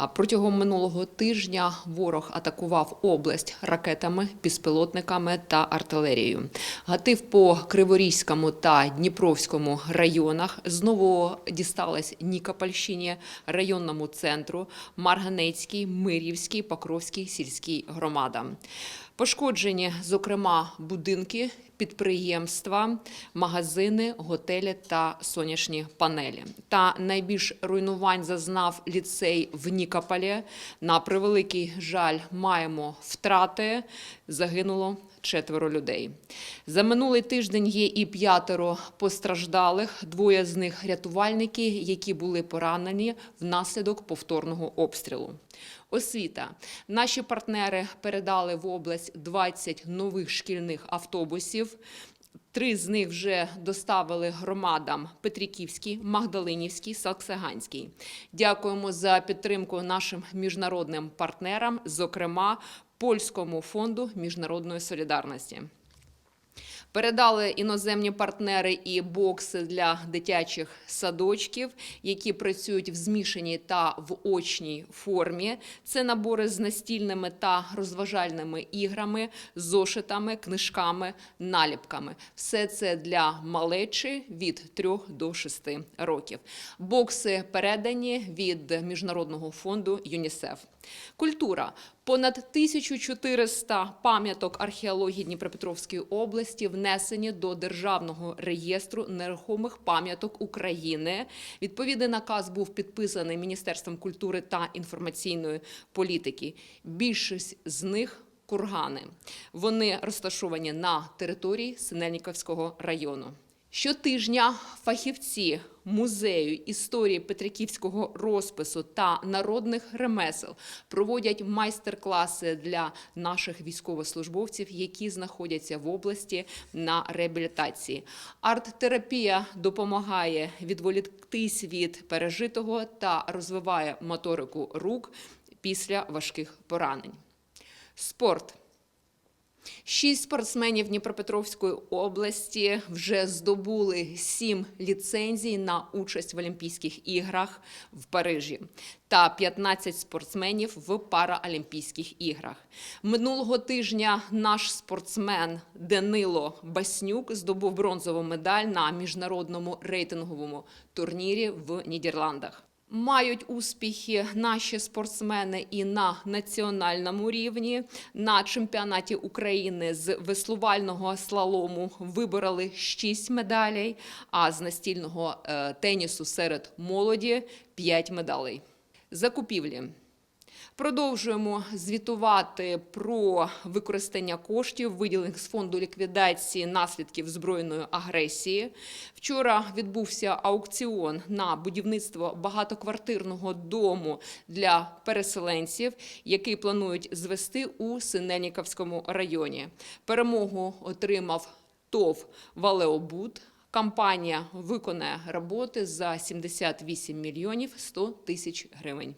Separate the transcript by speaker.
Speaker 1: А протягом минулого тижня ворог атакував область ракетами, безпілотниками та артилерією. Гатив по Криворізькому та Дніпровському районах знову дісталась Нікопольщині, районному центру, Марганецькій, Мирівській, Покровській сільській громадам. Пошкоджені, зокрема, будинки, підприємства, магазини, готелі та сонячні панелі. Та найбільш руйнувань зазнав ліцей в Нікополі. На превеликий жаль, маємо втрати. Загинуло четверо людей. За минулий тиждень є і п'ятеро постраждалих. Двоє з них рятувальники, які були поранені внаслідок повторного обстрілу. Освіта. Наші партнери передали в область 20 нових шкільних автобусів. Три з них вже доставили громадам Петриківський, Магдалинівський, Саксаганський. Дякуємо за підтримку нашим міжнародним партнерам, зокрема Польському фонду міжнародної солідарності. Передали іноземні партнери і бокси для дитячих садочків, які працюють в змішаній та в очній формі. Це набори з настільними та розважальними іграми, зошитами, книжками, наліпками. Все це для малечі від 3 до 6 років. Бокси передані від міжнародного фонду ЮНІСЕФ. Культура. Понад 1400 пам'яток археології Дніпропетровської області внесені до Державного реєстру нерухомих пам'яток України. Відповідний наказ був підписаний Міністерством культури та інформаційної політики. Більшість з них кургани. Вони розташовані на території Синельниковського району. Щотижня фахівці музею історії Петриківського розпису та народних ремесел проводять майстер-класи для наших військовослужбовців, які знаходяться в області на реабілітації. Арт-терапія допомагає відволіктись від пережитого та розвиває моторику рук після важких поранень. Спорт. Шість спортсменів Дніпропетровської області вже здобули сім ліцензій на участь в Олімпійських іграх в Парижі та 15 спортсменів в Параолімпійських іграх. Минулого тижня наш спортсмен Данило Баснюк здобув бронзову медаль на міжнародному рейтинговому турнірі в Нідерландах. Мають успіхи наші спортсмени і на національному рівні. На чемпіонаті України з веслувального слалому вибороли 6 медалей, а з настільного е, тенісу серед молоді 5 медалей. Закупівлі. Продовжуємо звітувати про використання коштів, виділених з фонду ліквідації наслідків збройної агресії. Вчора відбувся аукціон на будівництво багатоквартирного дому для переселенців, який планують звести у Синельниковському районі. Перемогу отримав ТОВ Валеобуд. Компанія виконає роботи за 78 мільйонів 100 тисяч гривень.